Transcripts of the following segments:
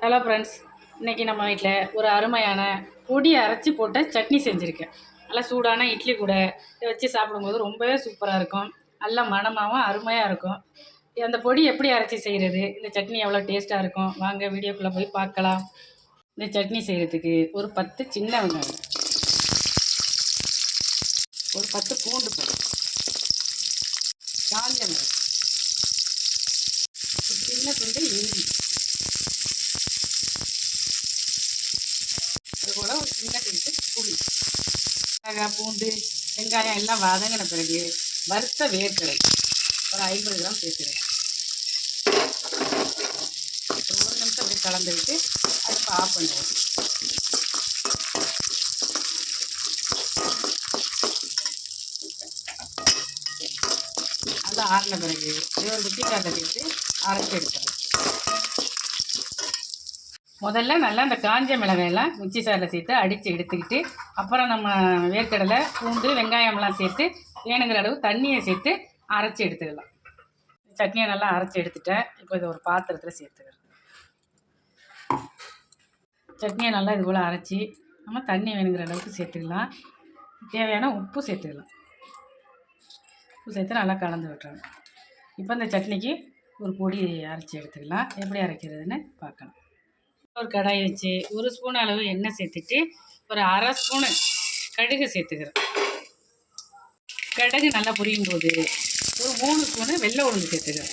Hello friends இன்றைக்கி நம்ம வீட்டில் ஒரு அருமையான பொடி அரைச்சி போட்ட சட்னி செஞ்சுருக்கேன். நல்லா சூடான இட்லி கூட இதை வச்சு சாப்பிடும்போது ரொம்பவே சூப்பராக இருக்கும். நல்லா மனமாகவும் அருமையாக இருக்கும். அந்த பொடி எப்படி அரைச்சி செய்கிறது இந்த சட்னி எவ்வளோ டேஸ்ட்டாக இருக்கும்? வாங்க வீடியோக்குள்ளே போய் பார்க்கலாம். இந்த சட்னி செய்கிறதுக்கு ஒரு பத்து சின்ன வெங்காயம். ஒரு பத்து பூண்டு பல் காஞ்ச மிளகு ஒரு சின்ன துண்டு இஞ்சி அது சின்ன புளி மிளகாய் பூண்டு வெங்காயம் எல்லாம் வதங்கின பிறகு வறுத்த வேர்க்கடலை ஒரு ஐம்பது கிராம் சேர்த்துக்கிறேன் ஒரு நிமிஷம் அப்படியே கலந்துக்கிட்டு அடுப்பு ஆஃப் பண்ணுவோம். நல்லா ஆறின பிறகு இது ஒரு குட்டி காட்டை சேர்த்து அரைச்சி எடுத்துறேன் முதல்ல நல்லா அந்த காஞ்ச மிளகாயெல்லாம் மிக்சி சாரில் சேர்த்து அடித்து எடுத்துக்கிட்டு அப்புறம் நம்ம வேர்க்கடலை பூண்டு வெங்காயம்லாம் சேர்த்து வேணுங்கிற அளவு தண்ணியை சேர்த்து அரைச்சி எடுத்துக்கலாம். சட்னியை நல்லா அரைச்சி எடுத்துட்டேன். இப்போ இதை ஒரு பாத்திரத்தில் சேர்த்துக்கிறேன். சட்னியை நல்லா இது போல் அரைச்சி நம்ம தண்ணி வேணுங்கிற அளவுக்கு சேர்த்துக்கலாம். தேவையான உப்பு சேர்த்துக்கலாம். உப்பு சேர்த்து நல்லா கலந்து விட்டுறணும். இப்போ இந்த சட்னிக்கு ஒரு பொடி அரைச்சி எடுத்துக்கலாம். எப்படி அரைக்கிறதுன்னு பார்க்கலாம். ஒரு கடாய் வச்சு ஒரு ஸ்பூன் அளவு எண்ணெய் சேர்த்துட்டு ஒரு அரை ஸ்பூனு கடுகு சேர்த்துக்கிறேன். கடுகு நல்லா புரியும் போது ஒரு மூணு ஸ்பூனு வெள்ளை உளுந்து சேர்த்துக்கிறேன்.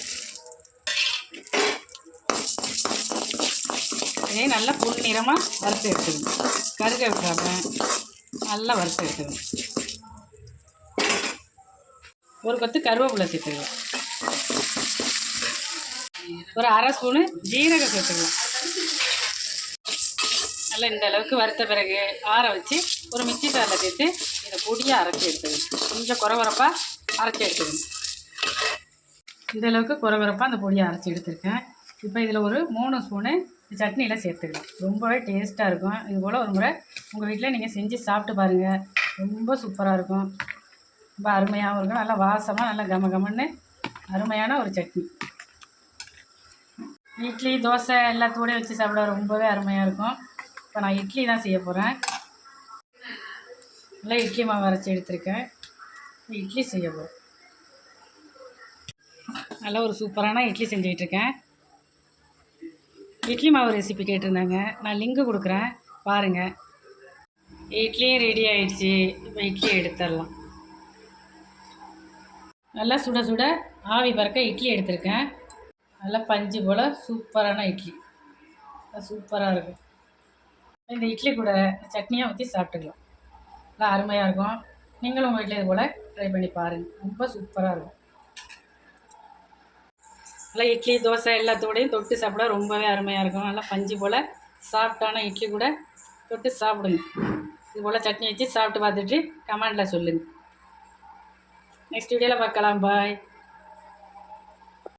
இதே நல்லா பொன்னிறமாக வறுத்து எடுத்துக்கணும். கருக விடாம நல்லா வறுத்து எடுத்துக்கணும். ஒரு கொத்து கருவேப்பிலை சேர்த்துக்கலாம் ஒரு அரை ஸ்பூனு ஜீரகம் சேர்த்துக்கலாம் நல்லா இந்த அளவுக்கு வறுத்த பிறகு ஆற வச்சு ஒரு மிக்சி சாரில் சேர்த்து இதை பொடியாக அரைச்சி எடுத்துக்கணும். கொஞ்சம் குறகுறப்பாக அரைச்சி எடுத்துக்கணும். இந்த அளவுக்கு குறகுறப்பாக அந்த பொடியை அரைச்சி எடுத்துருக்கேன். இப்போ இதில் ஒரு மூணு ஸ்பூனு சட்னியில் சேர்த்துக்கலாம். ரொம்பவே டேஸ்ட்டாக இருக்கும். இது போல் ஒரு முறை உங்கள் வீட்டில் நீங்கள் செஞ்சு சாப்பிட்டு பாருங்கள் ரொம்ப சூப்பராக இருக்கும். ரொம்ப அருமையாகவும் இருக்கும். நல்லா வாசமாக நல்லா கம கமன்னு அருமையான ஒரு சட்னி. இட்லி தோசை எல்லாத்தோடய வச்சு சாப்பிட ரொம்பவே அருமையாக இருக்கும். இப்போ நான் இட்லி தான் செய்ய போகிறேன் நல்லா இட்லி மாவு அரைச்சி எடுத்திருக்கேன். இட்லி செய்ய போகிறேன் நல்லா ஒரு சூப்பரான இட்லி செஞ்சுக்கிட்டுருக்கேன் இட்லி மாவு ரெசிபி கேட்டிருந்தாங்க. நான் லிங்கு கொடுக்குறேன். பாருங்கள் இட்லியும் ரெடி ஆகிடுச்சி இப்போ இட்லி எடுத்துடலாம். நல்லா சுட சுட ஆவி பறக்க இட்லி எடுத்திருக்கேன். நல்லா பஞ்சு போல் சூப்பரான இட்லி. சூப்பராக இருக்கும். இந்த இட்லி கூட சட்னியாக ஊற்றி சாப்பிட்டுக்கலாம். நல்லா அருமையாக இருக்கும். நீங்களும் உங்கள் வீட்டில் இது போல் ட்ரை பண்ணி பாருங்கள் ரொம்ப சூப்பராக இருக்கும். நல்லா இட்லி தோசை எல்லாத்தோடையும் தொட்டு சாப்பிட ரொம்பவே அருமையாக இருக்கும். நல்லா பஞ்சு போல் சாஃப்டான இட்லி கூட தொட்டு சாப்பிடுங்க. இது போல் சட்னி வச்சு சாப்பிட்டு பார்த்துட்டு கமெண்டில் சொல்லுங்கள் நெக்ஸ்ட் வீடியோவில் பார்க்கலாம். பாய்